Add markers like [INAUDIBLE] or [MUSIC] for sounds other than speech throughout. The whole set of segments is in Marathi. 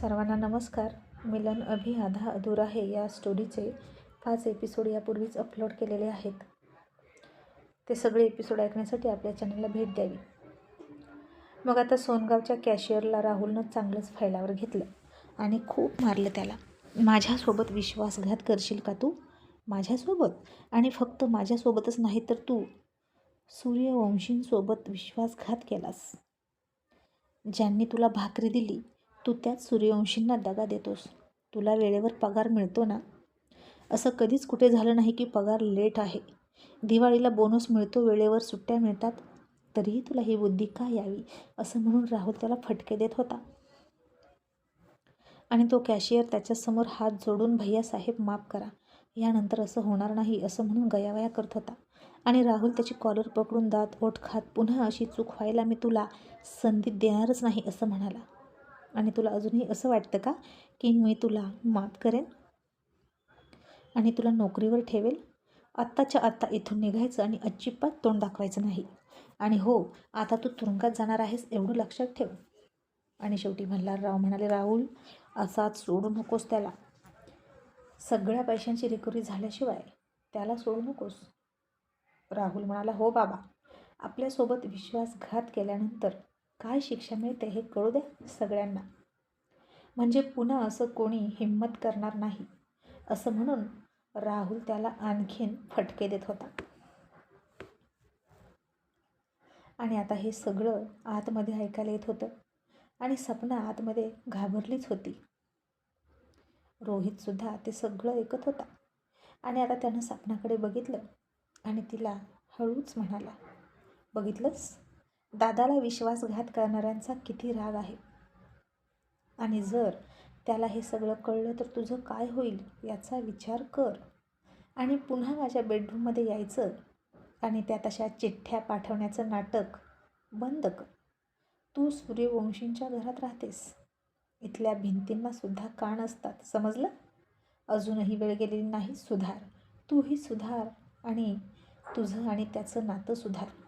सर्वांना नमस्कार. मिलन अभि आधा अधुरा हे या स्टोरीचे पाच एपिसोड यापूर्वीच अपलोड केलेले आहेत. ते सगळे एपिसोड ऐकण्यासाठी आपल्या चॅनलला भेट द्यावी. मग आता सोनगावच्या कॅशियरला राहुलनं चांगलंच फैलावर घेतलं आणि खूप मारलं त्याला. माझ्यासोबत विश्वासघात करशील का तू? माझ्यासोबत? आणि फक्त माझ्यासोबतच नाही तर तू? सूर्यवंशींसोबत विश्वासघात केलास. ज्यांनी तुला भाकरी दिली तू त्यात सूर्यवंशींना दगा देतोस. तुला वेळेवर पगार मिळतो ना? असं कधीच कुठे झालं नाही की पगार लेट आहे. दिवाळीला बोनस मिळतो वेळेवर सुट्ट्या मिळतात. तरीही तुला ही बुद्धी का यावी? असं म्हणून राहुल त्याला फटके देत होता. आणि तो कॅशियर त्याच्यासमोर हात जोडून भैया साहेब माफ करा. यानंतर असं होणार नाही असं म्हणून गयावया करत होता. आणि राहुल त्याची कॉलर पकडून दात ओठ खात पुन्हा अशी चूक व्हायला मी तुला संधी देणारच नाही असं म्हणाला. आणि तुला अजूनही असं वाटतं का की मी तुला माफ करेन? आणि तुला नोकरीवर ठेवेल? आत्ताच्या आत्ता इथून निघायचं आणि अजिबात तोंड दाखवायचं नाही. आणि हो आता तू तुरुंगात जाणार आहेस एवढं लक्षात ठेव. आणि शेवटी मल्हारराव म्हणाले राहुल असाच सोडू नकोस त्याला. सगळ्या पैशांची रिकव्हरी झाल्याशिवाय त्याला सोडू नकोस. राहुल म्हणाला हो बाबा. आपल्यासोबत विश्वासघात केल्यानंतर काय शिक्षा मिळते हे कळू द्या सगळ्यांना. म्हणजे पुन्हा असं कोणी हिंमत करणार नाही असं म्हणून राहुल त्याला आणखीन फटके देत होता. आणि आता हे सगळं आतमध्ये ऐकायला येत होतं आणि सपना आतमध्ये घाबरलीच होती. रोहितसुद्धा ते सगळं ऐकत होता. आणि आता त्यानं सपनाकडे बघितलं आणि तिला हळूच म्हणाला बघितलंस? दादाला विश्वासघात करणाऱ्यांचा किती राग आहे. आणि जर त्याला हे सगळं कळलं तर तुझं काय होईल याचा विचार कर. आणि पुन्हा माझ्या बेडरूममध्ये यायचं आणि त्या तशा चिठ्ठ्या पाठवण्याचं नाटक बंद कर. तू सूर्यवंशींच्या घरात राहतेस. इथल्या भिंतींना सुद्धा कान असतात. समजलं? अजूनही वेळ गेलेली नाही. सुधार. तूही सुधार आणि तुझं आणि त्याचं नातं सुधार.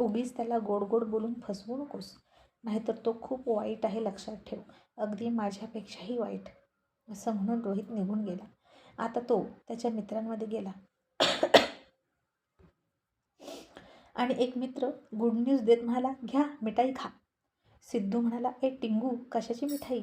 उगीच त्याला गोड गोड बोलून फसवू नकोस. नाहीतर तो खूप वाईट आहे लक्षात ठेव. अगदी माझ्यापेक्षाही वाईट. असं म्हणून रोहित निघून गेला. आता तो त्याच्या मित्रांमध्ये गेला. आणि एक मित्र गुड न्यूज देत म्हणाला घ्या मिठाई खा. सिद्धू म्हणाला ए टिंगू कशाची मिठाई?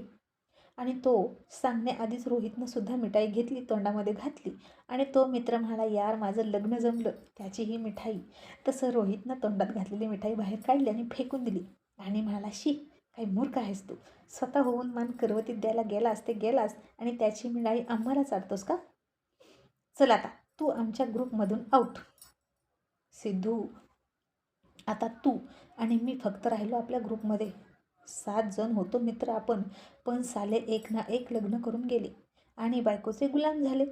आणि तो सांगण्याआधीच रोहितनं सुद्धा मिठाई घेतली तोंडामध्ये घातली आणि तो मित्र म्हणाला यार माझं लग्न जमलं त्याची ही मिठाई. तसं रोहितनं तोंडात घातलेली मिठाई बाहेर काढली आणि फेकून दिली. आणि म्हणाला शी काही मूर्ख आहेस तू. स्वतः होऊन मान करवतीत द्यायला गेलास ते गेलास आणि त्याची मिठाई आम्हाला चालतोस का? चल आता तू आमच्या ग्रुपमधून आऊट. सिद्धू आता तू आणि मी फक्त राहिलो आपल्या ग्रुपमध्ये. सात जण होतो मित्र आपण पण साले एक ना एक लग्न करून गेले आणि बायकोचे गुलाम झाले.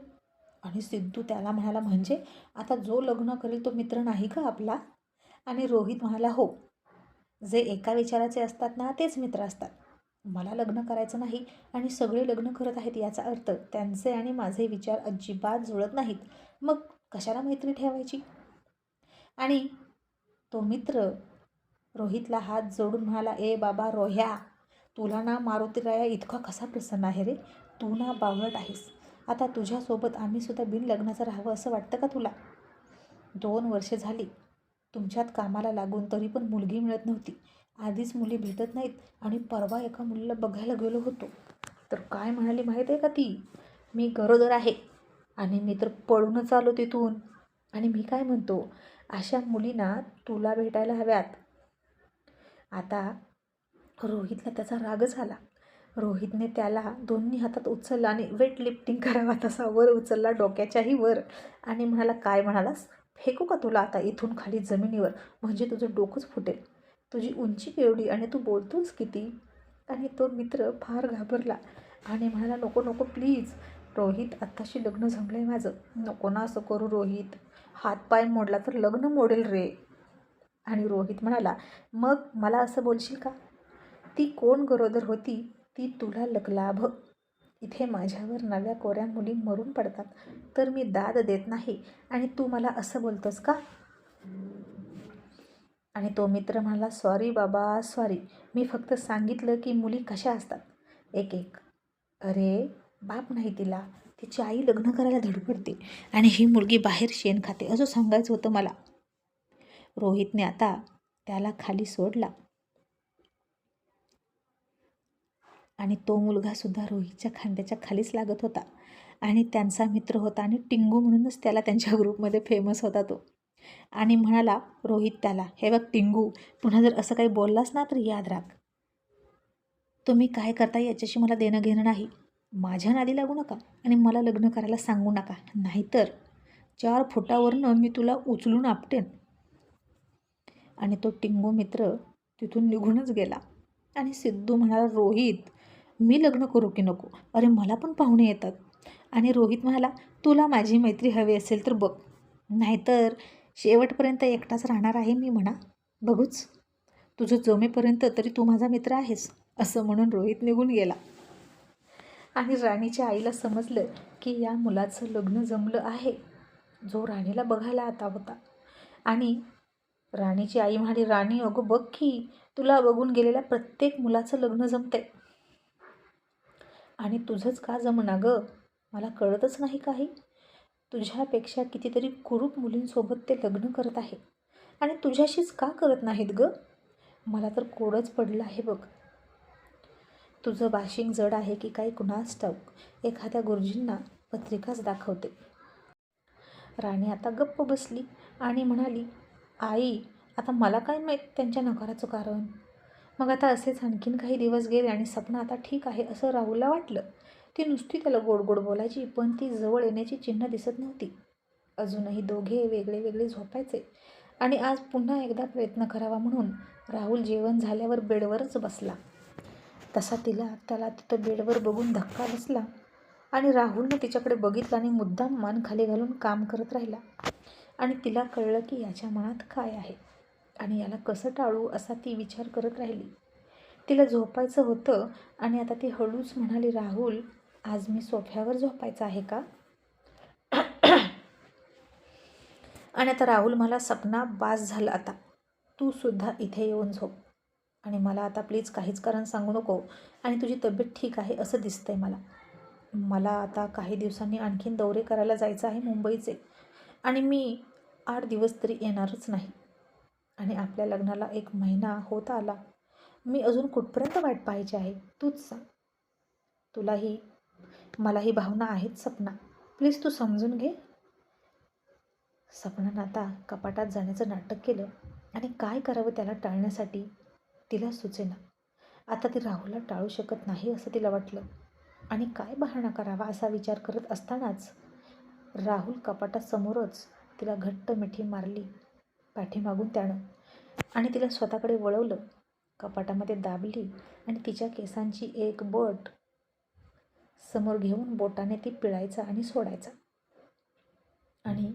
आणि सिद्धू त्याला म्हणाला म्हणजे आता जो लग्न करेल तो मित्र नाही का आपला? आणि रोहित म्हणाला हो जे एका विचाराचे असतात ना तेच मित्र असतात. मला लग्न करायचं नाही आणि सगळे लग्न करत आहेत याचा अर्थ त्यांचे आणि माझे विचार अजिबात जुळत नाहीत. मग कशाला मैत्री ठेवायची? आणि तो मित्र रोहितला हात जोडून म्हणाला ए बाबा रोह्या तुला ना मारुतीराया इतका कसा प्रसन्न आहे रे? तू ना बावळट आहेस. आता तुझ्यासोबत आम्हीसुद्धा बिनलग्नाचं राहावं असं वाटतं का तुला? दोन वर्षे झाली. तुमच्यात कामाला लागून तरी पण मुलगी मिळत नव्हती. आधीच मुली भेटत नाहीत आणि परवा एका मुलीला बघायला गेलो होतो. तर काय म्हणाली माहीत आहे का ती? मी गरोदर आहे आणि मी तर पळूनच आलो तिथून. आणि मी काय म्हणतो? अशा मुलींना तुला भेटायला हव्यात. आता रोहितला त्याचा रागच आला रोहितने त्याला दोन्ही हातात उचलला आणि वेट लिफ्टिंग करावा तसा वर उचलला डोक्याच्याही वर. आणि म्हणाला काय म्हणालास? फेकू का तुला आता इथून खाली जमिनीवर? म्हणजे तुझं डोकंच फुटेल. तुझी उंची केवढी आणि तू बोलतोस किती? आणि तो मित्र फार घाबरला आणि म्हणाला नको नको प्लीज रोहित आत्ताशी लग्न जमलं आहे माझं. नको ना असं करू रोहित. हातपाय मोडला तर लग्न मोडेल रे. आणि रोहित म्हणाला मग मला असं बोलशील का? ती कोण गरोदर होती ती तुला लकलाभ. इथे माझ्यावर नव्या कोऱ्या मुली मरून पडतात तर मी दाद देत नाही. आणि तू मला असं बोलतोस का? आणि तो मित्र म्हणाला सॉरी बाबा सॉरी मी फक्त सांगितलं की मुली कशा असतात. एक एक. अरे बाप नाही तिला. तिची आई लग्न करायला धडपडते आणि ही मुलगी बाहेर शेण खाते. असं सांगायचं होतं मला. रोहितने आता त्याला खाली सोडला. आणि तो मुलगासुद्धा रोहितच्या खांद्याच्या खालीच लागत होता. आणि त्यांचा मित्र होता आणि टिंगू म्हणूनच त्याला त्यांच्या ग्रुपमध्ये फेमस होता तो. आणि म्हणाला रोहित त्याला हे बघ टिंगू पुन्हा जर असं काही बोललास ना तर याद राख. तुम्ही काय करता याच्याशी मला देणं घेणं नाही. माझ्या नादी लागू नका आणि मला लग्न करायला सांगू नका. नाहीतर चार फुटावरनं मी तुला उचलून आपटेन. आणि तो टिंगू मित्र तिथून निघूनच गेला. आणि सिद्धू म्हणाला रोहित मी लग्न करू की नको? अरे मला पण पाहुणे येतात. आणि रोहित म्हणाला तुला माझी मैत्री हवी असेल तर बघ. नाहीतर शेवटपर्यंत एकटाच राहणार आहे मी म्हणा. बघूच. तुझं जमेपर्यंत तरी तू माझा मित्र आहेस असं म्हणून रोहित निघून गेला. आणि राणीच्या आईला समजलं की या मुलाचं लग्न जमलं आहे. जो राणीला बघायला आता होता. आणि राणीची आई म्हणाली राणी अगं बघ की तुला बघून गेलेल्या प्रत्येक मुलाचं लग्न जमते आणि तुझंच का जमना गं? मला कळतच नाही काही. तुझ्यापेक्षा कितीतरी कुरूप मुलींसोबत ते लग्न करत आहे आणि तुझ्याशीच का करत नाहीत गं? मला तर कोडच पडलं आहे बघ. तुझं बाशिंग जड आहे की काही कुणास ठाऊक? एखाद्या गुरुजींना पत्रिकाच दाखवते. राणी आता गप्प बसली आणि म्हणाली आई आता मला काय माहीत त्यांच्या नकाराचं कारण? मग आता असेच आणखीन काही दिवस गेले आणि सपना आता ठीक आहे असं राहुलला वाटलं. ती नुसती त्याला गोड गोड बोलायची पण ती जवळ येण्याची चिन्ह दिसत नव्हती. अजूनही दोघे वेगळे वेगळे झोपायचे. आणि आज पुन्हा एकदा प्रयत्न करावा म्हणून राहुल जेवण झाल्यावर बेडवरच बसला. तसा तिला त्याला तिथं बेडवर बघून धक्का बसला आणि राहुलनं तिच्याकडे बघितलं आणि मुद्दाम मान खाली घालून काम करत राहिला. आणि तिला कळलं की याच्या मनात काय आहे आणि याला कसं टाळू असा ती विचार करत राहिली. तिला झोपायचं होतं आणि आता ती हळूच म्हणाली राहुल आज मी सोफ्यावर झोपायचं आहे का? आणि आता राहुल मला सपना बास झाला आता. तू सुद्धा इथे येऊन झोप. आणि मला आता प्लीज काहीच कारण सांगू नको आणि तुझी तब्येत ठीक आहे असं दिसतंय मला. मला आता काही दिवसांनी आणखीन दौरे करायला जायचं आहे मुंबईचे. आणि मी आठ दिवस तरी येणारच नाही. आणि आपल्या लग्नाला एक महिना होत आला. मी अजून कुठपर्यंत वाट पाहिजे आहे? तूच सांग. तुलाही मलाही भावना आहेत सपना. प्लीज तू समजून घे. सपनानं आता कपाटात जाण्याचं नाटक केलं आणि काय करावं त्याला टाळण्यासाठी तिला सुचेना. आता ती राहुलला टाळू शकत नाही असं तिला वाटलं. आणि काय बहाणा करावा असा विचार करत असतानाच राहुल कपाटासमोरच तिला घट्ट मिठी मारली पाठीमागून त्यानं आणि तिला स्वतःकडे वळवलं. कपाटामध्ये दाबली आणि तिच्या केसांची एक बट समोर घेऊन बोटाने ती पिळायचा आणि सोडायचा. आणि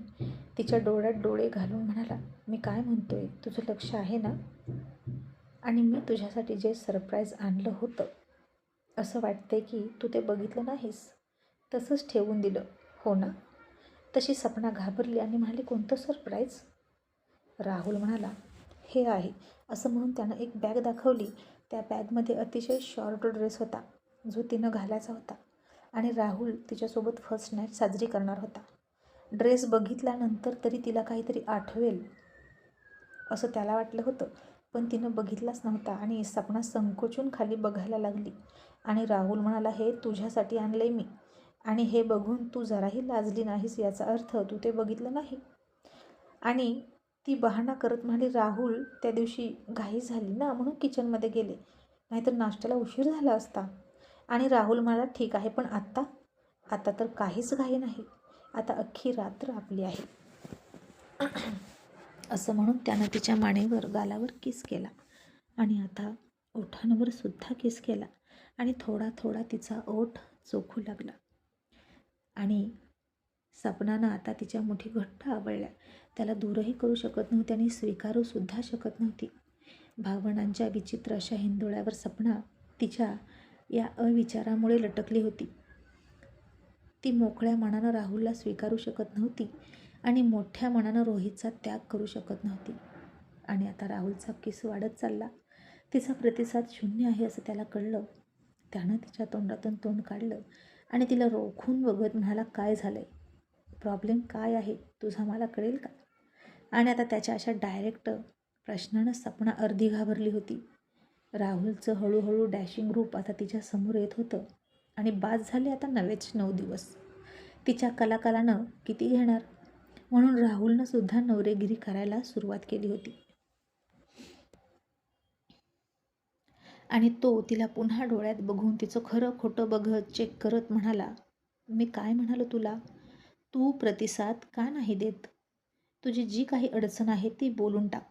तिच्या डोळ्यात डोळे घालून म्हणाला मी काय म्हणतोय? तुझं लक्ष आहे ना? आणि मी तुझ्यासाठी जे सरप्राईज आणलं होतं असं वाटतंय की तू ते बघितलं नाहीस? तसंच ठेवून दिलं. हो ना? तशी सपना घाबरली आणि म्हणाली कोणतं सरप्राईज राहुल म्हणाला हे आहे असं म्हणून त्यानं एक बॅग दाखवली. त्या बॅगमध्ये अतिशय शॉर्ट ड्रेस होता जो तिनं घालायचा होता. आणि राहुल तिच्यासोबत फर्स्ट नाईट साजरी करणार होता. ड्रेस बघितल्यानंतर तरी तिला काहीतरी आठवेल असं त्याला वाटलं होतं. पण तिनं बघितलाच नव्हता आणि सपना संकोचून खाली बघायला लागली. आणि राहुल म्हणाला हे तुझ्यासाठी आणलं आहे मी. आणि हे बघून तू जराही लाजली नाहीस याचा अर्थ तू ते बघितलं नाही. आणि ती बहाणा करत म्हणाली राहुल त्या दिवशी घाई झाली ना म्हणून किचनमध्ये गेले. नाहीतर नाश्त्याला उशीर झाला असता. आणि राहुल म्हणाला ठीक आहे पण आत्ता? आता तर काहीच घाई नाही. आता अख्खी रात्र आपली आहे. [CLEARS THROAT] असं म्हणून त्यानं तिच्या मानेवर गालावर किस केला. आणि आता ओठांवर सुद्धा किस केला. आणि थोडा थोडा तिचा ओठ चोखू लागला. आणि सपनानं आता तिच्या मुठी घट्ट आवडल्या त्याला दूरही करू शकत नव्हती आणि स्वीकारूसुद्धा शकत नव्हती. भावनांच्या विचित्र अशा हिंदोळ्यावर सपना तिच्या या अविचारामुळे लटकली होती. ती मोकळ्या मनानं राहुलला स्वीकारू शकत नव्हती आणि मोठ्या मनानं रोहितचा त्याग करू शकत नव्हती. आणि आता राहुलचा किस वाढत चालला. तिचा प्रतिसाद शून्य आहे असं त्याला कळलं. त्यानं तिच्या तोंडातून तोंड काढलं. आणि तिला रोखून बघत म्हणाला काय झालं आहे प्रॉब्लेम काय आहे? तुझा मला कळेल का? आणि आता त्याच्या अशा डायरेक्ट प्रश्नानं सपना अर्धी घाबरली होती. राहुलचं हळूहळू डॅशिंग रूप आता तिच्या समोर येत होतं आणि बाद झाले आता नवेच नऊ दिवस. तिच्या कलाकारानं किती घेणार? म्हणून राहुलनं सुद्धा नवरेगिरी करायला सुरुवात केली होती. आणि तो तिला पुन्हा डोळ्यात बघून तिचं खरं खोटं बघत चेक करत म्हणाला मी काय म्हणालो तुला? तू प्रतिसाद का नाही देत? तुझी जी काही अडचण आहे ती बोलून टाक.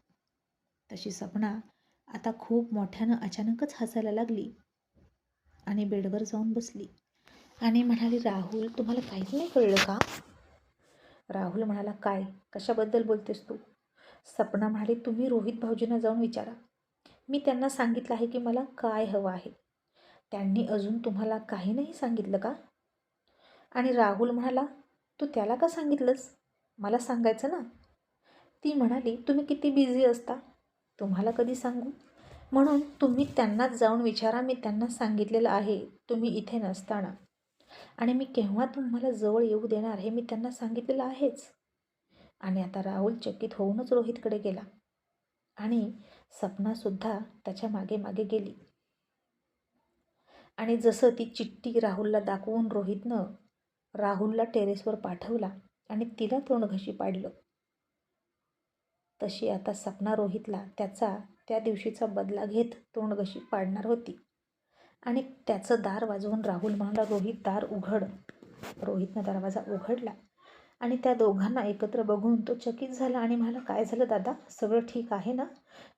तशी सपना आता खूप मोठ्यानं अचानकच हसायला लागली आणि बेडवर जाऊन बसली आणि म्हणाली राहुल तुम्हाला काहीच नाही कळलं का? राहुल म्हणाला काय? कशाबद्दल बोलतेस तू? सपना म्हणाली तुम्ही रोहित भाऊजींना जाऊन विचारा. मी त्यांना सांगितलं आहे की मला काय हवं आहे. त्यांनी अजून तुम्हाला काही नाही सांगितलं का? आणि राहुल म्हणाला तू त्याला का सांगितलंस? मला सांगायचं ना? ती म्हणाली तुम्ही किती बिझी असता. तुम्हाला कधी सांगू? म्हणून तुम्ही त्यांनाच जाऊन विचारा मी त्यांना सांगितलेलं आहे तुम्ही इथे नसताना. आणि मी केव्हा तुम्हाला जवळ येऊ देणार हे मी त्यांना सांगितलेलं आहेच. आणि आता राहुल चकित होऊनच रोहितकडे गेला. आणि सपनासुद्धा त्याच्यामागे मागे गेली. आणि जसं ती चिठ्ठी राहुलला दाखवून रोहितनं राहुलला टेरेसवर पाठवला आणि तिला तोंडघशी पाडलं तशी आता सपना रोहितला त्याचा त्या दिवशीचा बदला घेत तोंडघशी पाडणार होती. आणि त्याचं दार वाजवून राहुल म्हणाला रोहित दार उघड. रोहितनं दरवाजा उघडला. आणि त्या दोघांना एकत्र बघून तो चकित झाला आणि म्हणाला काय झालं दादा? सगळं ठीक आहे ना?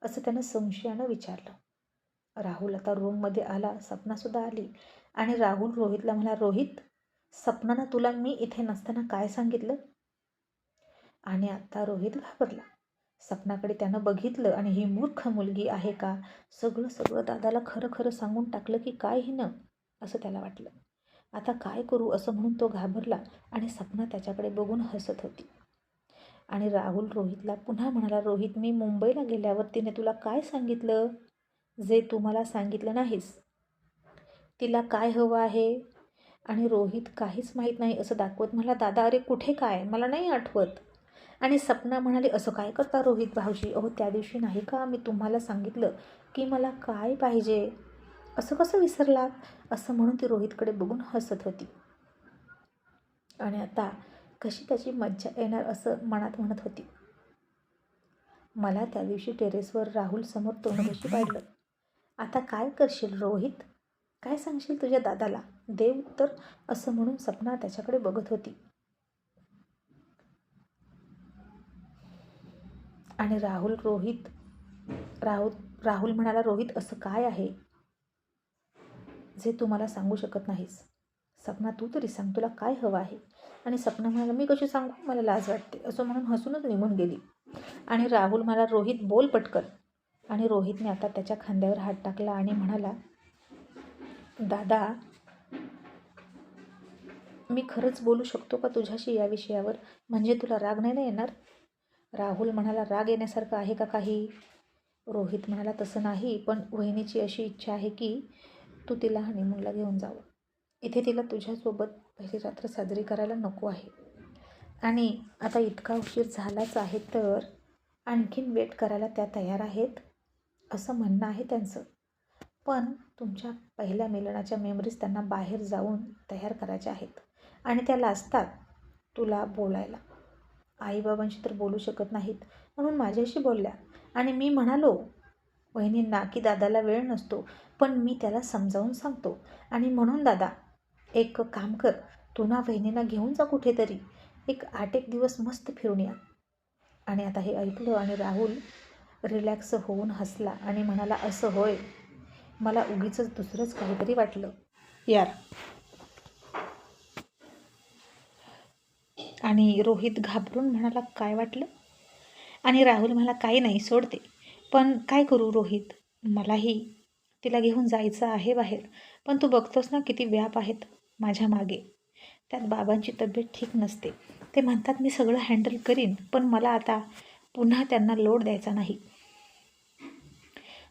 असं त्यानं संशयानं विचारलं. राहुल आता रूममध्ये आला सपनासुद्धा आली आणि राहुल रोहितला म्हणाला रोहित सपनानं तुला मी इथे नसताना काय सांगितलं? आणि आता रोहित घाबरला. सपनाकडे त्यानं बघितलं आणि ही मूर्ख मुलगी आहे का? सगळं सगळं दादाला खरं खरं सांगून टाकलं की काय हिनं? असं त्याला वाटलं. आता काय करू असं म्हणून तो घाबरला आणि सपना त्याच्याकडे बघून हसत होती. आणि राहुल रोहितला पुन्हा म्हणाला रोहित मी मुंबईला गेल्यावर तिने तुला काय सांगितलं? जे तू मला सांगितलं नाहीस. तिला काय हवं आहे? आणि रोहित काहीच माहीत नाही असं दाखवत मला. दादा अरे कुठे काय? मला नाही आठवत. आणि सपना म्हणाली असं काय करता रोहित भाऊजी? अहो त्या दिवशी नाही का मी तुम्हाला सांगितलं की मला काय पाहिजे? असं कसं विसरलात? असं म्हणून ती रोहितकडे बघून हसत होती. आणि आता कशी त्याची मज्जा येणार असं मनात म्हणत होती. मला त्या दिवशी टेरेसवर राहुल समोर तोंडघशी पाडलं. आता काय करशील रोहित? काय सांगशील तुझ्या दादाला? देव उत्तर असं म्हणून सपना त्याच्याकडे बघत होती. आणि राहुल रोहित राहुल राहुल म्हणाला रोहित असं काय आहे? जे तू मला सांगू शकत नाहीस. सपना तू तरी सांग तुला काय हवं आहे? आणि सपना म्हणाला मी कशी सांगू? मला लाज वाटते. असं म्हणून हसूनच निघून गेली. आणि राहुल मला रोहित बोल पटकन. आणि रोहितने आता त्याच्या खांद्यावर हात टाकला आणि म्हणाला दादा मी खरंच बोलू शकतो का तुझ्याशी या विषयावर? म्हणजे तुला राग नाही ना येणार? राहुल म्हणाला राग येण्यासारखं आहे का काही? रोहित म्हणाला तसं नाही पण वहिनीची अशी इच्छा आहे की तू तिला हनीमूनला घेऊन जावं. इथे तिला तुझ्यासोबत पहिली रात्र साजरी करायला नको आहे. आणि आता इतका उशीर झालाच आहे तर आणखीन वेट करायला त्या तयार आहेत असं म्हणणं आहे त्यांचं. पण तुमच्या पहिल्या मिलनाच्या मेमरीज त्यांना बाहेर जाऊन तयार करायच्या आहेत आणि त्या लाजतात तुला बोलायला. आईबाबांशी तर बोलू शकत नाहीत म्हणून माझ्याशी बोलल्या. आणि मी म्हणालो वहिनींना की दादाला वेळ नसतो पण मी त्याला समजावून सांगतो. आणि म्हणून दादा एक काम कर तू ना वहिनींना घेऊन जा कुठेतरी. एक आठ एक दिवस मस्त फिरून या. आणि आता हे ऐकलं आणि राहुल रिलॅक्स होऊन हसला आणि म्हणाला असं होय मला उगीच दुसरंच काहीतरी वाटलं. यार. आणि रोहित घाबरून म्हणाला काय वाटलं? आणि राहुल मला काही नाही सोडते. पण काय करू रोहित? मलाही तिला घेऊन जायचं आहे बाहेर. पण तू बघतोस ना किती व्याप आहेत माझ्या मागे. त्यात बाबांची तब्येत ठीक नसते. ते म्हणतात मी सगळं हँडल करीन पण मला आता पुन्हा त्यांना लोड द्यायचा नाही.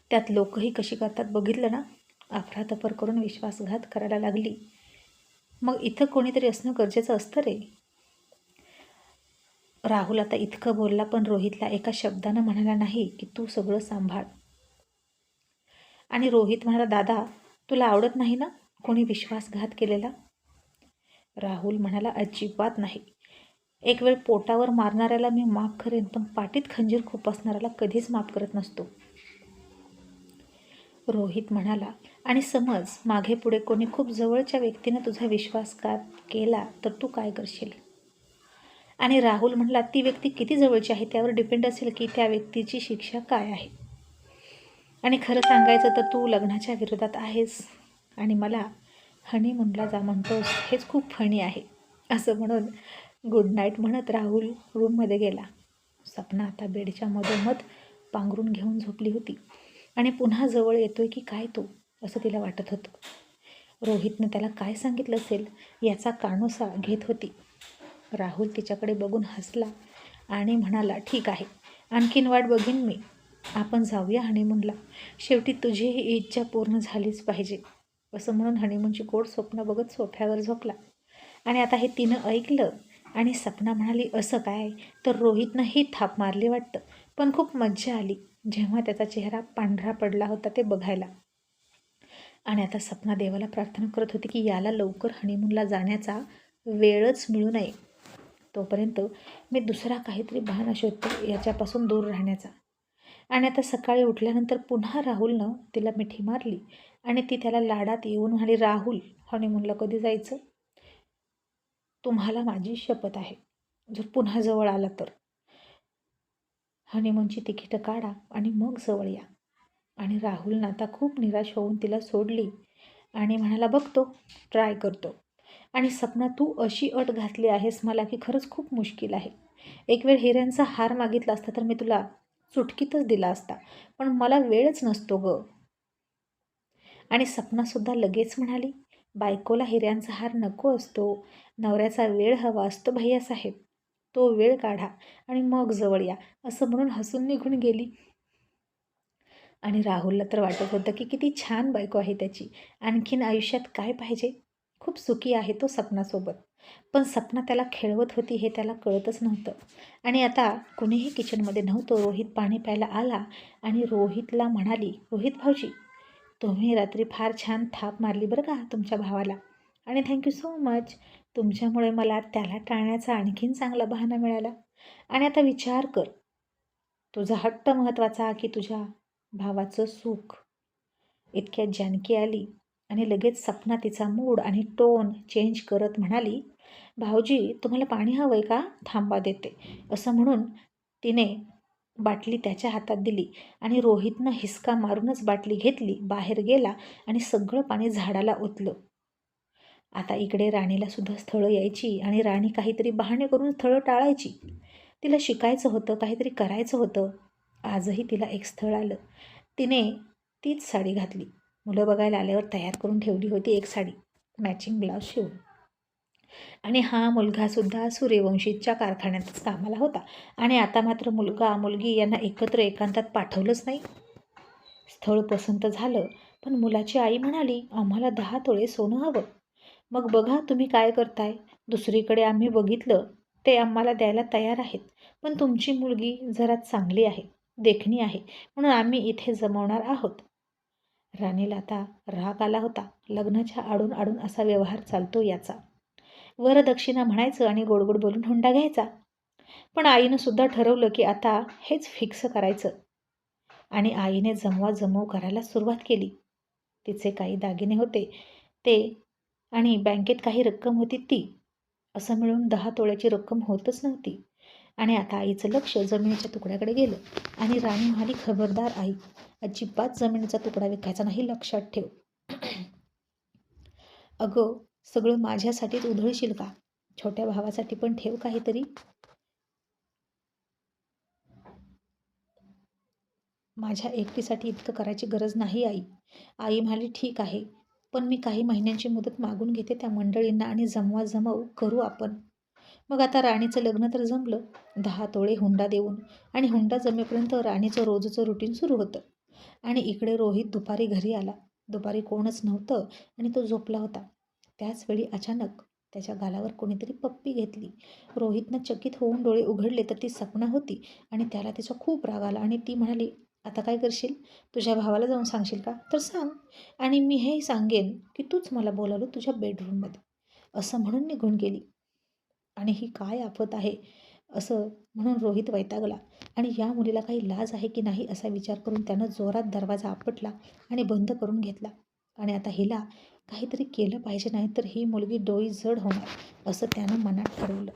त्यात लोकही कशी करतात बघितलं ना? अफरातफर करून विश्वासघात करायला लागली. मग इथं कोणीतरी असणं गरजेचं असतं रे. राहुल आता इतकं बोलला पण रोहितला एका शब्दानं म्हणाला नाही की तू सगळं सांभाळ. आणि रोहित म्हणाला दादा तुला आवडत नाही ना कोणी विश्वासघात केलेला? राहुल म्हणाला अजिबात नाही. एक वेळ पोटावर मारणाऱ्याला मी माफ करेन पण पाठीत खंजीर खुपसणाऱ्याला कधीच माफ करत नसतो. रोहित म्हणाला आणि समज मागे पुढे कोणी खूप जवळच्या व्यक्तीनं तुझा विश्वासघात केला तर तू काय करशील? आणि राहुल म्हणला ती व्यक्ती किती जवळची आहे? त्यावर डिपेंड असेल की त्या व्यक्तीची शिक्षा काय आहे. आणि खरं सांगायचं तर तू लग्नाच्या विरोधात आहेस आणि मला हनीमूनला जा म्हणतोस हेच खूप फणी आहे. असं म्हणून गुड नाईट म्हणत राहुल रूममध्ये गेला. सपना आता बेडच्या मधोमध पांघरून घेऊन झोपली होती. आणि पुन्हा जवळ येतोय की काय तो असं तिला वाटत होतं. रोहितनं त्याला काय सांगितलं असेल याचा कानोसा घेत होती. राहुल तिच्याकडे बघून हसला आणि म्हणाला ठीक आहे आणखीन वाट बघीन मी. आपण जाऊया हनीमूनला शेवटी तुझी ही इच्छा पूर्ण झालीच पाहिजे. असं म्हणून हनीमूनची गोड स्वप्न बघत सोफ्यावर झोपला. आणि आता हे तिनं ऐकलं आणि सपना म्हणाली असं काय? तर रोहितनं ही थाप मारली वाटतं. पण खूप मज्जा आली जेव्हा त्याचा चेहरा पांढरा पडला होता ते बघायला. आणि आता सपना देवाला प्रार्थना करत होती की याला लवकर हनीमूनला जाण्याचा वेळच मिळू नये. तोपर्यंत मी दुसरा काहीतरी बहाणा शोधतो याच्यापासून दूर राहण्याचा. आणि आता सकाळी उठल्यानंतर पुन्हा राहुलनं तिला मिठी मारली आणि ती त्याला लाडात येऊन म्हणाली राहुल हनीमूनला कधी जायचं? तुम्हाला माझी शपथ आहे. जर पुन्हा जवळ आला तर. हनीमूनची तिकीटं काढा आणि मग जवळ या. आणि राहुलनं आता खूप निराश होऊन तिला सोडली आणि म्हणाला बघतो ट्राय करतो. आणि सपना तू अशी अट घातली आहेस मला की खरंच खूप मुश्किल आहे. एक वेळ हिऱ्यांचा हार मागितला असता तर मी तुला चुटकीतच दिला असता. पण मला वेळच नसतो ग. आणि सपनासुद्धा लगेच म्हणाली बायकोला हिऱ्यांचा हार नको असतो. नवऱ्याचा वेळ हवा असतो भैयासाहेब. तो वेळ काढा आणि मग जवळ या असं म्हणून हसून निघून गेली. आणि राहुलला तर वाटत होतं की किती छान बायको आहे त्याची. आणखीन आयुष्यात काय पाहिजे? खूप सुखी आहे तो सपनासोबत. पण सपना त्याला खेळवत होती हे त्याला कळतच नव्हतं. आणि आता कुणीही किचनमध्ये नव्हतं रोहित पाणी प्यायला आला आणि रोहितला म्हणाली रोहित भाऊजी तुम्ही रात्री फार छान थाप मारली बरं का तुमच्या भावाला. आणि थँक्यू सो मच तुमच्यामुळे मला त्याला टाळण्याचा आणखीन चांगला बहाणा मिळाला. आणि आता विचार कर. तुझा हट्ट महत्त्वाचा की तुझ्या भावाचं सुख? इतक्यात जानकी आली. आणि लगेच सपना तिचा मूड आणि टोन चेंज करत म्हणाली भाऊजी तुम्हाला पाणी हवं आहे का? थांबा देते. असं म्हणून तिने बाटली त्याच्या हातात दिली आणि रोहितनं हिसका मारूनच बाटली घेतली बाहेर गेला आणि सगळं पाणी झाडाला ओतलं. आता इकडे राणीला सुद्धा स्थळं यायची आणि राणी काहीतरी बहाणे करून स्थळं टाळायची. तिला शिकायचं होतं काहीतरी करायचं होतं. आजही तिला एक स्थळ आलं. तिने तीच साडी घातली. मुलं बघायला आल्यावर तयार करून ठेवली होती एक साडी. मॅचिंग ब्लाऊज शिवून. आणि हा मुलगासुद्धा सूर्यवंशीच्या कारखान्यातच कामाला होता. आणि आता मात्र मुलगा मुलगी यांना एकत्र एकांतात पाठवलंच नाही. स्थळ पसंत झालं पण मुलाची आई म्हणाली आम्हाला दहा तोळे सोनं हवं. मग बघा तुम्ही काय करताय. दुसरीकडे आम्ही बघितलं ते आम्हाला द्यायला तयार आहेत. पण तुमची मुलगी जरा चांगली आहे देखणी आहे. म्हणून आम्ही इथे जमवणार आहोत. राणीला आता राग आला होता. लग्नाच्या आडून आडून असा व्यवहार चालतो याचा. वरदक्षिणा म्हणायचं आणि गोडगोड बोलून हुंडा घ्यायचा. पण आईनं सुद्धा ठरवलं की आता हेच फिक्स करायचं. आणि आईने जमवा जमव करायला सुरुवात केली. तिचे काही दागिने होते. ते आणि बँकेत काही रक्कम होती ती. असं मिळून दहा तोळ्याची रक्कम होतच नव्हती. आणि आता आईचं लक्ष जमिनीच्या तुकड्याकडे गेलं. आणि राणी म्हणाली खबरदार आई अजिबात जमिनीचा तुकडा विकायचा नाही लक्षात ठेव. अगं सगळं माझ्यासाठीच उधळशील का? छोट्या भावासाठी पण ठेव काहीतरी. माझ्या एकटीसाठी इतकं करायची गरज नाही आई. आई म्हणाली ठीक आहे पण मी काही महिन्यांची मुदत मागून घेते त्या मंडळींना आणि जमवा जमव करू आपण. मग आता राणीचं लग्न तर जमलं. दहा तोळे हुंडा देऊन आणि हुंडा जमेपर्यंत राणीचं रोजचं रुटीन सुरू होतं. आणि इकडे रोहित दुपारी घरी आला. दुपारी कोणच नव्हतं आणि तो झोपला होता. त्याचवेळी अचानक त्याच्या गालावर कोणीतरी पप्पी घेतली. रोहितनं चकित होऊन डोळे उघडले तर ती सपना होती आणि त्याला तिचा खूप राग आला आणि ती म्हणाली आता काय करशील? तुझ्या भावाला जाऊन सांगशील का? तर सांग. आणि मी हे सांगेन की तूच मला बोलावलं तुझ्या बेडरूममध्ये असं म्हणून निघून गेली. आणि ही काय आफत आहे? असं म्हणून रोहित वैतागला. आणि या मुलीला काही लाज आहे की नाही असा विचार करून त्यानं जोरात दरवाजा आपटला आणि बंद करून घेतला. आणि आता हिला काहीतरी केलं पाहिजे नाही तर ही मुलगी डोळी जड होणार असं त्यानं मनात ठरवलं.